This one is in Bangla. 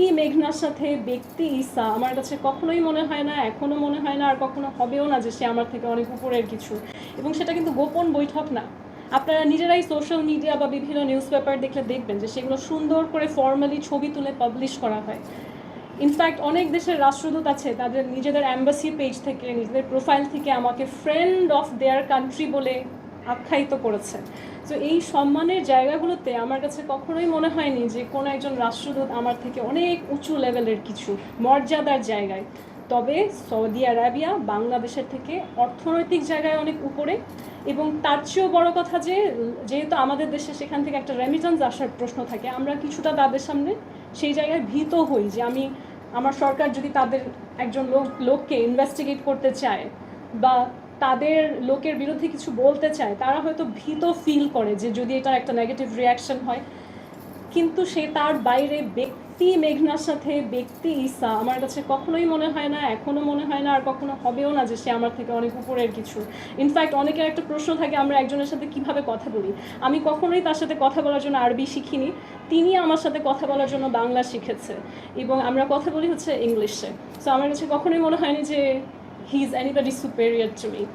ব্যক্তি মেঘনার সাথে ব্যক্তি ঈসা। আমার কাছে কখনোই মনে হয় না, এখনও মনে হয় না, আর কখনো হবেও না যে সে আমার থেকে অনেক উপরের কিছু। এবং সেটা কিন্তু গোপন বৈঠক না। আপনারা নিজেরাই সোশ্যাল মিডিয়া বা বিভিন্ন নিউজ পেপার দেখলে দেখবেন যে সেগুলো সুন্দর করে ফর্মালি ছবি তুলে পাবলিশ করা হয়। ইনফ্যাক্ট অনেক দেশের রাষ্ট্রদূত আছে, তাদের নিজেদের অ্যাম্বাসি পেজ থেকে, নিজেদের প্রোফাইল থেকে আমাকে ফ্রেন্ড অফ দেয়ার কান্ট্রি বলে আখ্যায়িত করেছে তো এই সম্মানের জায়গাগুলোতে আমার কাছে কখনোই মনে হয়নি যে কোনো একজন রাষ্ট্রদূত আমার থেকে অনেক উঁচু লেভেলের কিছু মর্যাদার জায়গায়। তবে সৌদি আরাবিয়া বাংলাদেশের থেকে অর্থনৈতিক জায়গায় অনেক উপরে এবং তার চেয়েও বড় কথা যে, যেহেতু আমাদের দেশে সেখান থেকে একটা রেমিটেন্স আসার প্রশ্ন থাকে, আমরা কিছুটা তাদের সামনে সেই জায়গায় ভীত হই যে আমি, আমার সরকার যদি তাদের একজন লোক, লোককে ইনভেস্টিগেট করতে চায় বা তাদের লোকের বিরুদ্ধে কিছু বলতে চায়, তারা হয়তো ভীত ফিল করে যে যদি এটা একটা নেগেটিভ রিয়াকশন হয়। কিন্তু সে তার বাইরে ব্যক্তি মেঘনার সাথে, ব্যক্তি ঈসা, আমার কাছে কখনোই মনে হয় না, এখনও মনে হয় না, আর কখনো হবেও না যে সে আমার থেকে অনেক উপরের কিছু। ইনফ্যাক্ট অনেকের একটা প্রশ্ন থাকে, আমরা একজনের সাথে কীভাবে কথা বলি? আমি কখনোই তার সাথে কথা বলার জন্য আরবি শিখিনি তিনি আমার সাথে কথা বলার জন্য বাংলা শিখেছে। এবং আমরা কথা বলি হচ্ছে ইংলিশে সো আমার কাছে কখনোই মনে হয়নি যে he's anybody superior to me.